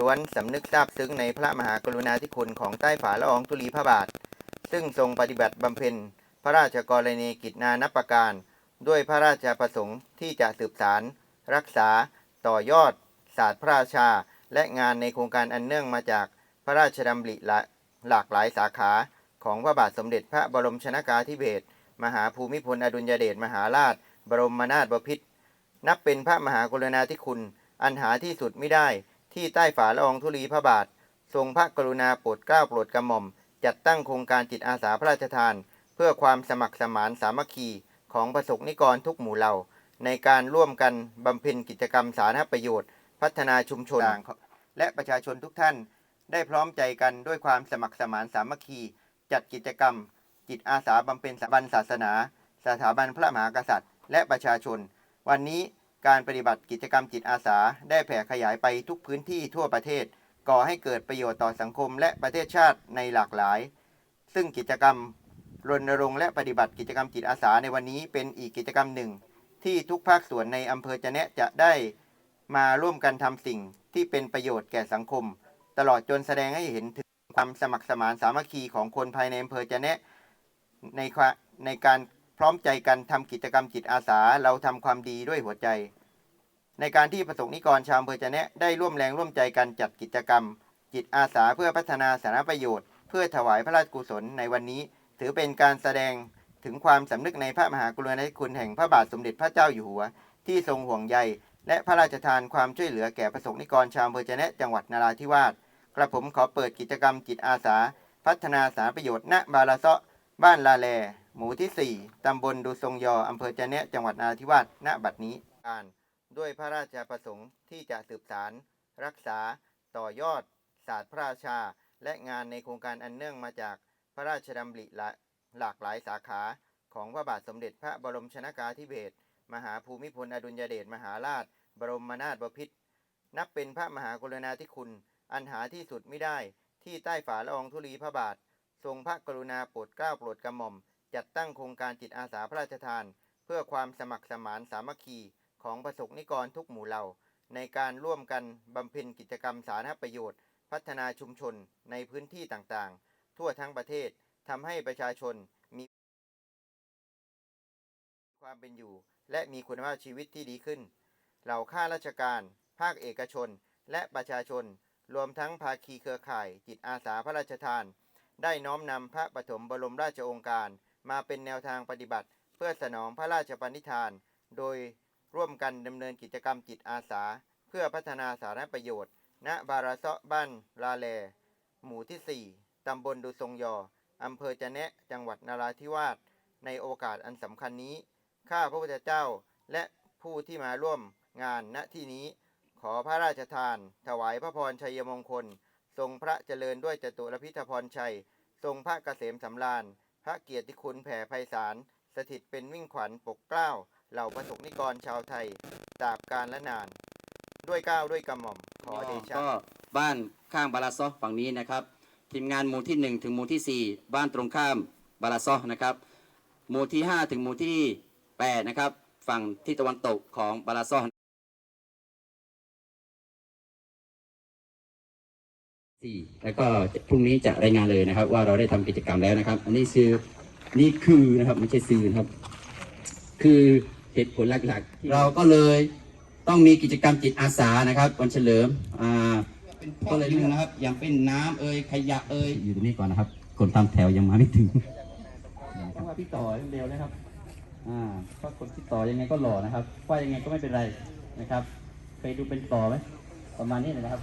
ล้วนสำนึกซาบซึ้งในพระมหากรุณาธิคุณของใต้ฝ่าละอองธุลีพระบาท ซึ่งทรงปฏิบัติบำเพ็ญพระราชกรณียกิจนานับประการ ด้วยพระราชประสงค์ที่จะสืบสาร รักษา ต่อยอด ศาสตร์พระราชา และงานในโครงการอันเนื่องมาจากพระราชดำริหลหลากหลายสาขา ของพระบาทสมเด็จพระบรมชนากาธิเบศรมหาภูมิพลอดุลยเดชมหาราช บรมนาถบพิตรนับเป็นพระมหากรุณาธิคุณ อันหาที่สุดไม่ได้ ที่ใต้ฝ่าละอองธุลีพระบาท ทรงพระกรุณาโปรดเกล้าโปรดกระหม่อม จัดตั้งโครงการจิตอาสาพระราชทาน เพื่อความสมัครสมานสามัคคีของประสบนิกรทุกหมู่เหล่า ในการร่วมกันบำเพ็ญกิจกรรมสาธารณประโยชน์ พัฒนาชุมชน และประชาชนทุกท่าน ได้พร้อมใจกันด้วยความสมัครสมานสามัคคี จัดกิจกรรม จิตอาสาบำเพ็ญสถาบันศาสนา สถาบันพระมหากษัตริย์ และประชาชน วันนี้ การปฏิบัติกิจกรรมจิตอาสา ได้แผ่ขยายไปทุกพื้นที่ทั่วประเทศ ก่อให้เกิดประโยชน์ต่อสังคมและประเทศชาติในหลากหลาย ซึ่งกิจกรรมรณรงค์และปฏิบัติกิจกรรมจิตอาสาในวันนี้เป็นอีกกิจกรรมหนึ่ง ที่ทุกภาคส่วนในอำเภอจะแนะจะได้มาร่วมกันทำสิ่งที่เป็นประโยชน์แก่สังคม ตลอดจนแสดงให้เห็นถึงความสมัครสมานสามัคคีของคนภายในอำเภอจะแนะในในการพร้อมใจกันทำกิจกรรมจิตอาสาเราทำความดีด้วยหัวใจ ในการที่ประสงค์นิกรชาวอำเภอจะแนะได้ร่วมแรงร่วมใจกันจัดกิจกรรม จิตอาสาเพื่อพัฒนาสาธารณประโยชน์ เพื่อถวายพระราชกุศลในวันนี้ ถือเป็นการแสดงถึงความสำนึกในพระมหากรุณาธิคุณแห่งพระบาทสมเด็จพระเจ้าอยู่หัว ที่ทรงห่วงใย และพระราชทานความช่วยเหลือแก่ประสงค์นิกรชาวอำเภอจะแนะจังหวัดนราธิวาสกระผมขอเปิดกิจกรรมจิตอาสา พัฒนาสาธารณประโยชน์ณบาลาเซาะบ้านลาแล หมู่ที่ 4 ตำบลดูทรงยอ อำเภอจะแนะจังหวัดนราธิวาสณบัดนี้อ่าน ด้วยพระราชประสงค์ที่จะสืบสารรักษาต่อยอด ศาสตร์พระราชา และงานในโครงการอันเนื่องมาจากพระราชดำริหลาหลากหลายสาขา ของพระบาทสมเด็จพระบรมชนากาธิเบศรมหาภูมิพลอดุลยเดชมหาราช บรมนาถบพิตรนับเป็นพระมหากรุณาธิคุณ อันหาที่สุดไม่ได้ที่ใต้ฝ่าละอองธุลีพระบาท ทรงพระกรุณาโปรดเกล้าโปรดกระหม่อม จัดตั้งโครงการจิตอาสาพระราชทาน เพื่อความสมัครสมานสามัคคี ของประสบนิกรทุกหมู่เหล่า ในการร่วมกันบำเพ็ญกิจกรรมสาธารณประโยชน์ พัฒนาชุมชนในพื้นที่ต่างๆ ทั่วทั้งประเทศทำให้ประชาชนมีความเป็นอยู่ และมีคุณภาพชีวิตที่ดีขึ้น เหล่าข้าราชการ ภาคเอกชน และประชาชน รวมทั้งภาคีเครือข่าย จิตอาสาพระราชทาน ได้น้อมนำพระปฐมบรมราชโองการ มาเป็นแนวทางปฏิบัติ เพื่อสนองพระราชปณิธาน โดย ร่วมกันดำเนินกิจกรรมจิตอาสา เพื่อพัฒนาสาธารณประโยชน์ ณ บาราเซาะบ้านลาแล หมู่ที่ 4 ตำบลดูทรงยอ อำเภอจะแนะ จังหวัดนราธิวาส ในโอกาสอันสำคัญนี้ ข้าพระพุทธเจ้าและผู้ที่มาร่วมงานณที่นี้ ขอพระราชทาน ถวายพระพรชัยมงคล ทรงพระเจริญด้วยจตุรพิธพรชัย ทรงพระเกษมสำราญ พระเกียรติคุณแผ่ไพศาล สถิตเป็นวิ่งขวัญปกเกล้า เหล่าประสบนิกรชาวไทยตราบการและนาน ด้วยก้าวด้วยกระหม่อมขอเดชะก็บ้านข้างบาลาซอฝั่งนี้นะครับ ทีมงานหมู่ที่ 1 ถึงหมู่ที่ 4 บ้านตรงข้ามบาลาซอนะครับ หมู่ที่ 5 ถึงหมู่ที่8นะครับ ฝั่งที่ตะวันตกของบาลาซอสี่แล้วก็พรุ่งนี้จะรายงานเลยนะครับ ว่าเราได้ทำกิจกรรมแล้วนะครับ อันนี้คือนี่คือนะครับไม่ใช่ซื้อนะครับ คือ เหตุผลหลักๆเราก็เลยต้องมีกิจกรรมจิตอาสานะครับวันเฉลิมอ่าก็เลยเรื่องนะครับ อย่างเป็นน้ำเอ่ยขยะเอ่ยอยู่ตรงนี้ก่อนนะครับ คนทำแถวยังมาไม่ถึงเพราะว่าพี่ต่อเร็วนะครับอ่าเพราะคนที่ต่อยังไงก็หล่อนะครับว่ายังไงก็ไม่เป็นไรนะครับเคยดูเป็นต่อไหมประมาณนี้เลยนะครับ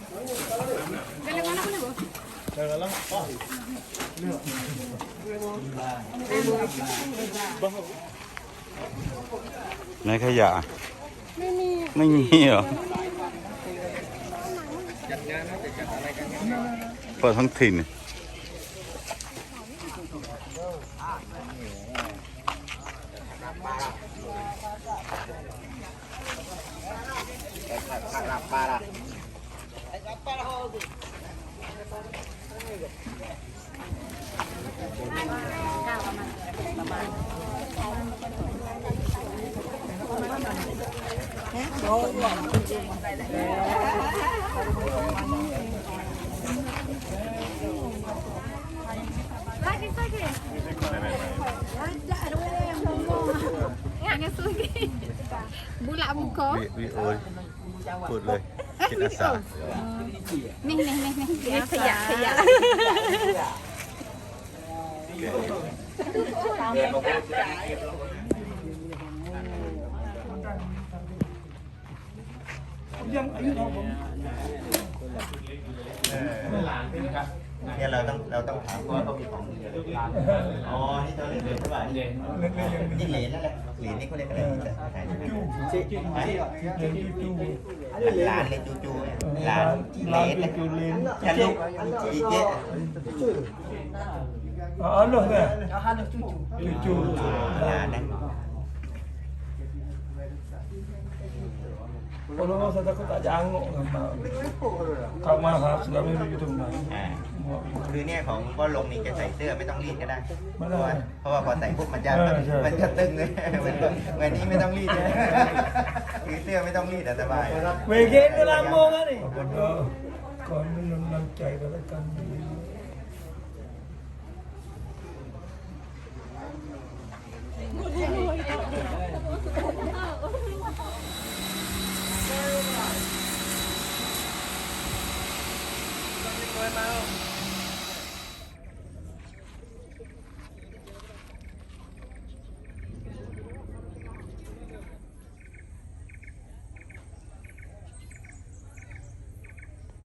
ในขยะ ไม่มีไม่มีเหรอเปิดท้องถิ่น Lagi lagi. Ada ada yang ngomong. Nggak sugi. Bulak muka. วิโอยพูดเลยจิตอาสา Nih nih nih nih. Ini khaya khaya. Dạ. เนี่ยเราต้องเราต้องถามว่าเขามีของดีอะไรอ๋อ นี่เขาเรียกเหรียญเท่าไหร่นี่เหรียญนั่นแหละเหรียญนี่เขาเรียกอะไรหลานเลยจูจูหลานเหรียญจูเหรียญฉันลูกอีเจ๊ Alah kan? Cucu. หลานนะ Kalau masa takut tak jangok sama. Kau mahal sudah minum itu mana? อ่าคือเนี่ยของพ่อลงนี่จะใส่เสื้อไม่ต้องรีดก็ได้ เพราะว่าเพราะว่าพอใส่ปุ๊บมันจะมันจะตึงเลยเหมือนวันนี้ไม่ต้องรีดเลยคือเสื้อไม่ต้องรีดอะสบาย Weekend tu lama kan ni? Kau minum lam cai kalau kan. Pag-record ako.